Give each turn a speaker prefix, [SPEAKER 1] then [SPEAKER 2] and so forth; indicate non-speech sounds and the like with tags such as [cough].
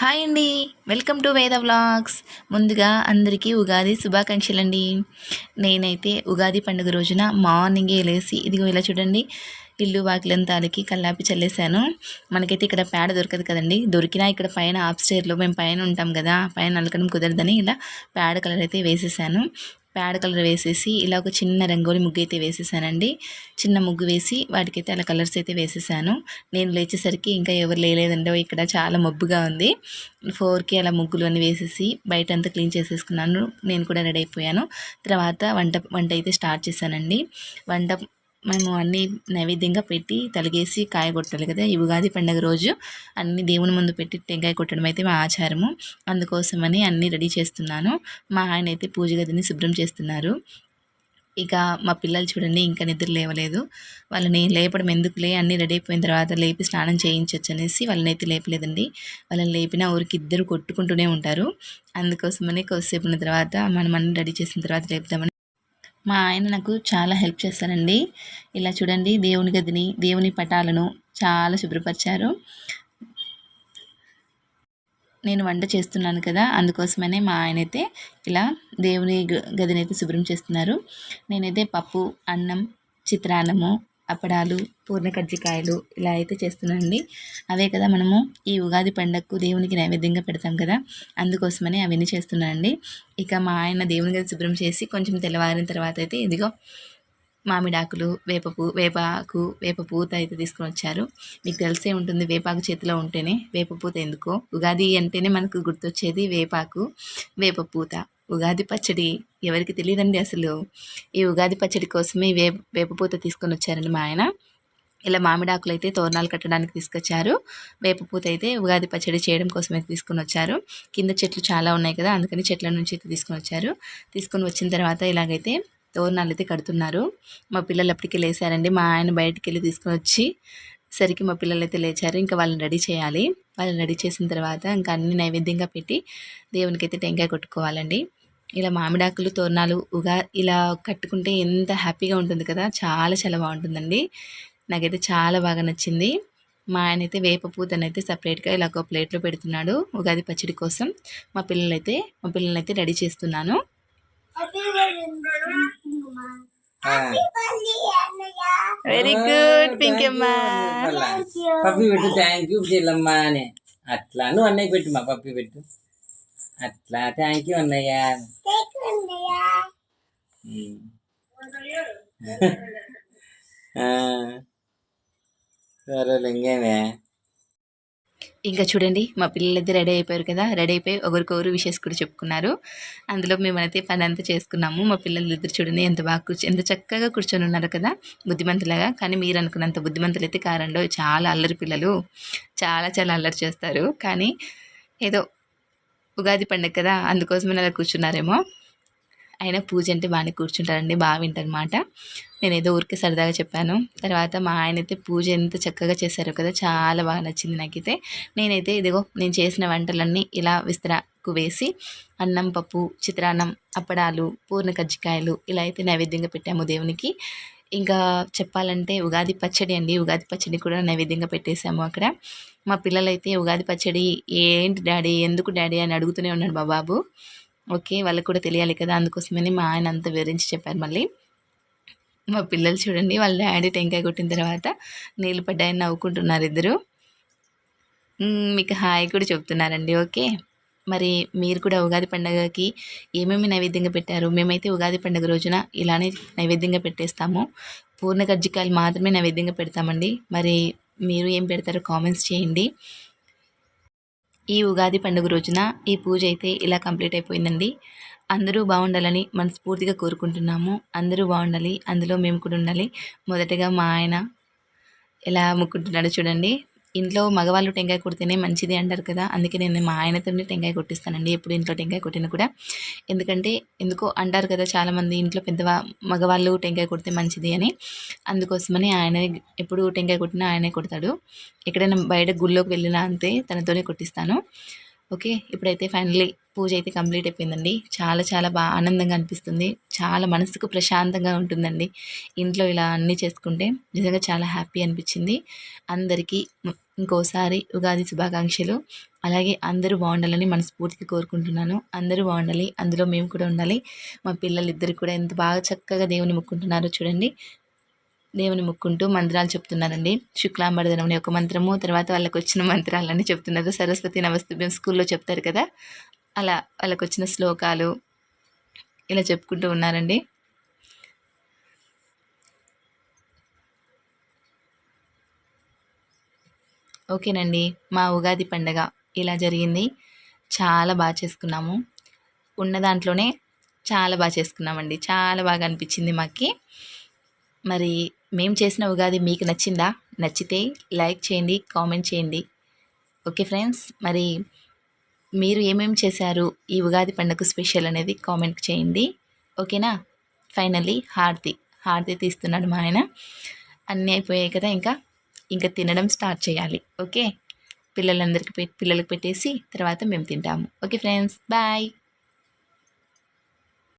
[SPEAKER 1] Hi అండి. Welcome to Veda vlogs. ముందుగా అందరికీ ఉగాది శుభాకాంక్షలు అండి నేనైతే ఉగాది పండుగ రోజున మార్నింగే లేసి ఇదిగో ఇలా చూడండి ఇల్లు వాకిలంతా అలికి కల్లాపి చల్లేశాను. మనకైతే ఇక్కడ పేడ దొరకదు కదండి. దొరికినా ఇక్కడ పైన ఆప్ స్టేర్లో మేము పైన ఉంటాం కదా పైన నలకడం కుదరదని ఇలా పేడ కలర్ అయితే వేసేసాను. పేడ కలర్ వేసేసి ఇలా ఒక చిన్న రంగోలి ముగ్గు అయితే వేసేసానండి. చిన్న ముగ్గు వేసి వాటికైతే అలా కలర్స్ అయితే వేసేసాను. నేను లేచేసరికి ఇంకా ఎవరు లేలేదండి ఇక్కడ చాలా మబ్బుగా ఉంది. ఫోర్కి అలా ముగ్గులు అన్నీ వేసేసి బయట అంతా క్లీన్ చేసేసుకున్నాను. నేను కూడా రెడీ అయిపోయాను. తర్వాత వంట వంట అయితే స్టార్ట్ చేశానండి. వంట మేము అన్నీ నైవేద్యంగా పెట్టి తలిగేసి కాయ కొట్టాలి కదా ఈ ఉగాది పండుగ రోజు అన్ని దేవుని ముందు పెట్టి టెంకాయ కొట్టడం అయితే మా ఆచారము. అందుకోసమని అన్నీ రెడీ చేస్తున్నాను. మా ఆయన అయితే పూజ గదిని శుభ్రం చేస్తున్నారు. ఇక మా పిల్లలు చూడండి ఇంకా నిద్ర లేవలేదు. వాళ్ళని లేపడం ఎందుకులే? అన్నీ రెడీ అయిపోయిన తర్వాత లేపి స్నానం చేయించవచ్చు అనేసి వాళ్ళని అయితే లేపలేదండి. వాళ్ళని లేపిన ఊరికి ఇద్దరు కొట్టుకుంటూనే ఉంటారు. అందుకోసమని కొద్దిసేపు ఉన్న తర్వాత మనం అన్ని రెడీ చేసిన తర్వాత లేపుదామని మా ఆయన నాకు చాలా హెల్ప్ చేస్తారండి. ఇలా చూడండి దేవుని గదిని దేవుని పటాలను చాలా శుభ్రపరిచారు. నేను వంట చేస్తున్నాను కదా అందుకోసమనే మా ఆయన అయితే ఇలా దేవుని గదిని అయితే శుభ్రం చేస్తున్నారు. నేనైతే పప్పు అన్నం చిత్రాన్నము అప్పడాలు పూర్ణ కజ్జికాయలు ఇలా అయితే చేస్తున్నానండి. అవే కదా మనము ఈ ఉగాది పండగకు దేవునికి నైవేద్యంగా పెడతాం కదా. అందుకోసమని అవన్నీ చేస్తున్నానండి. ఇక మా ఆయన దేవుని గది శుభ్రం చేసి కొంచెం తెల్లవారిన తర్వాత అయితే ఇదిగో మామిడాకులు వేపపు వేపాకు వేప పూత అయితే తీసుకొని వచ్చారు. మీకు తెలిసే ఉంటుంది వేపాకు చేతిలో ఉంటేనే వేప పూత ఎందుకో. ఉగాది అంటేనే మనకు గుర్తొచ్చేది వేపాకు వేప పూత. ఉగాది పచ్చడి ఎవరికి తెలియదండి అసలు. ఈ ఉగాది పచ్చడి కోసమే వే వేపపూత తీసుకొని వచ్చారండి మా ఆయన. ఇలా మామిడాకులు అయితే తోరణాలు కట్టడానికి తీసుకొచ్చారు. వేపపూత అయితే ఉగాది పచ్చడి చేయడం కోసం అయితే తీసుకొని వచ్చారు. కింద చెట్లు చాలా ఉన్నాయి కదా అందుకని చెట్ల నుంచి అయితే తీసుకొని వచ్చారు. తీసుకొని వచ్చిన తర్వాత ఇలాగైతే తోరణాలు అయితే కడుతున్నారు. మా పిల్లలు అప్పటికి లేచారండి మా ఆయన బయటికి వెళ్ళి తీసుకొని వచ్చి సరికి మా పిల్లలు అయితే లేచారు. ఇంకా వాళ్ళని రెడీ చేయాలి. వాళ్ళని రెడీ చేసిన తర్వాత ఇంకా అన్ని నైవేద్యంగా పెట్టి దేవునికి అయితే టెంకాయ కొట్టుకోవాలండి. ఇలా మామిడాకులు తోరణాలు ఉగా ఇలా కట్టుకుంటే ఎంత హ్యాపీగా ఉంటుంది కదా! చాలా చాలా బాగుంటుందండి. నాకైతే చాలా బాగా నచ్చింది. మా ఆయన అయితే వేప పూతనైతే సపరేట్గా ఇలా ఒక ప్లేట్లో పెడుతున్నాడు ఉగాది పచ్చడి కోసం. మా పిల్లలైతే మా పిల్లలైతే రెడీ చేస్తున్నాను. వెరీ గుడ్ పింకమ్మా
[SPEAKER 2] పప్పి పెట్టు థ్యాంక్ యూ చెల్లమ్మ అని. అట్లా. నువ్వు అన్నయ్య పెట్టు మా పప్పి పెట్టు. అట్లా థ్యాంక్ యూ అన్నయ్య. [laughs] సరే
[SPEAKER 1] ఇంకా చూడండి మా పిల్లలైతే రెడీ అయిపోయారు కదా రెడీ అయిపోయి ఒకరికొకరు విషెస్ కూడా చెప్పుకున్నారు. అందులో మేమైతే పని అంతా చేసుకున్నాము. మా పిల్లలు ఇద్దరు చూడండి ఎంత బాగా కూర్చో ఎంత చక్కగా కూర్చొని ఉన్నారు కదా బుద్ధిమంతులాగా. కానీ మీరు అనుకున్నంత బుద్ధిమంతులు అయితే కారంలో చాలా అల్లరి పిల్లలు చాలా చాలా అల్లరి చేస్తారు. కానీ ఏదో ఉగాది పండుగ కదా అందుకోసమే అలా కూర్చున్నారేమో. అయినా పూజ అంటే బాగానే కూర్చుంటారండి బాగా వింటారనమాట నేను ఏదో ఊరికే సరదాగా చెప్పాను. తర్వాత మా ఆయన అయితే పూజ ఎంత చక్కగా చేశారో కదా చాలా బాగా నచ్చింది నాకైతే. నేనైతే ఇదిగో నేను చేసిన వంటలన్నీ ఇలా విస్తరాకు వేసి అన్నం పప్పు చిత్రాన్నం అప్పడాలు పూర్ణ కజ్జికాయలు ఇలా అయితే నైవేద్యంగా పెట్టాము దేవునికి. ఇంకా చెప్పాలంటే ఉగాది పచ్చడి అండి. ఉగాది పచ్చడి కూడా నైవేద్యంగా పెట్టేశాము అక్కడ. మా పిల్లలైతే ఉగాది పచ్చడి ఏంటి డాడీ? ఎందుకు డాడీ? అని అడుగుతూనే ఉన్నాడు మా బాబు. ఓకే వాళ్ళకి కూడా తెలియాలి కదా. అందుకోసమని మా ఆయన అంత వివరించి చెప్పారు మళ్ళీ. మా పిల్లలు చూడండి వాళ్ళ డాడీ టెంకాయ కొట్టిన తర్వాత నీళ్ళు పడ్డాయని నవ్వుకుంటున్నారు ఇద్దరు. మీకు హాయ్ కూడా చెప్తున్నారండి. ఓకే. మరి మీరు కూడా ఉగాది పండగకి ఏమేమి నైవేద్యంగా పెట్టారు? మేమైతే ఉగాది పండుగ రోజున ఇలానే నైవేద్యంగా పెట్టేస్తాము. పూర్ణ కజ్జికాయలు మాత్రమే నైవేద్యంగా పెడతామండి. మరి మీరు ఏం పెడతారో కామెంట్స్ చేయండి. ఈ ఉగాది పండుగ రోజున ఈ పూజ అయితే ఇలా కంప్లీట్ అయిపోయిందండి. అందరూ బాగుండాలని మనస్ఫూర్తిగా కోరుకుంటున్నాము. అందరూ బాగుండాలి. అందులో మేము కూడా ఉండాలి. మొదటగా మా ఆయన ఎలా ముక్కుంటున్నాడో చూడండి. ఇంట్లో మగవాళ్ళు టెంకాయ కొడితేనే మంచిది అంటారు కదా. అందుకే నేను మా ఆయనతోనే టెంకాయ కొట్టిస్తానండి. ఎప్పుడు ఇంట్లో టెంకాయ కొట్టినా కూడా. ఎందుకంటే ఎందుకో అంటారు కదా చాలామంది ఇంట్లో పెద్ద మగవాళ్ళు టెంకాయ కొడితే మంచిది అని. అందుకోసమని ఆయన ఎప్పుడు టెంకాయ కొట్టినా ఆయనే కొడతాడు. ఎక్కడైనా బయట గుళ్ళోకి వెళ్ళినా అంతే తనతోనే కొట్టిస్తాను. ఓకే ఇప్పుడైతే ఫైనలీ పూజ అయితే కంప్లీట్ అయిపోయిందండి. చాలా చాలా బాగా ఆనందంగా అనిపిస్తుంది. చాలా మనసుకు ప్రశాంతంగా ఉంటుందండి. ఇంట్లో ఇలా అన్నీ చేసుకుంటే నిజంగా చాలా హ్యాపీ అనిపించింది. అందరికీ ఇంకోసారి ఉగాది శుభాకాంక్షలు. అలాగే అందరూ బాగుండాలని మనస్ఫూర్తిగా కోరుకుంటున్నాను. అందరూ బాగుండాలి. అందులో మేము కూడా ఉండాలి. మా పిల్లలు ఇద్దరు కూడా ఎంత బాగా చక్కగా దేవుని ముక్కుంటున్నారో చూడండి. దేవుని ముక్కుంటూ మంత్రాలు చెప్తున్నారండి. శుక్లాంబరదనం అనే ఒక మంత్రము తర్వాత వాళ్ళకి వచ్చిన మంత్రాలన్నీ చెప్తున్నారు. సరస్వతి నమస్తుభ్యం స్కూల్లో చెప్తారు కదా. అలా వాళ్ళకు వచ్చిన శ్లోకాలు ఇలా చెప్పుకుంటూ ఉన్నారండి. ఓకేనండి మా ఉగాది పండగ ఇలా జరిగింది. చాలా బాగా చేసుకున్నాము. ఉన్న దాంట్లోనే చాలా బాగా చేసుకున్నామండి. చాలా బాగా అనిపించింది మాకి. మరి మేము చేసిన ఉగాది మీకు నచ్చిందా? నచ్చితే లైక్ చేయండి కామెంట్ చేయండి. ఓకే ఫ్రెండ్స్ మరి మీరు ఏమేమి చేశారు? ఈ ఉగాది పండుగ స్పెషల్ అనేది కామెంట్ చేయండి. ఓకేనా? ఫైనల్లీ హారతి. హారతి తీస్తున్నాడు మా ఆయన. అన్నీ అయిపోయాయి కదా ఇంకా. ఇంకా తినడం స్టార్ట్ చేయాలి. ఓకే? పిల్లలందరికీ పిల్లలకు పెట్టేసి తర్వాత మేము తింటాము. Okay friends bye!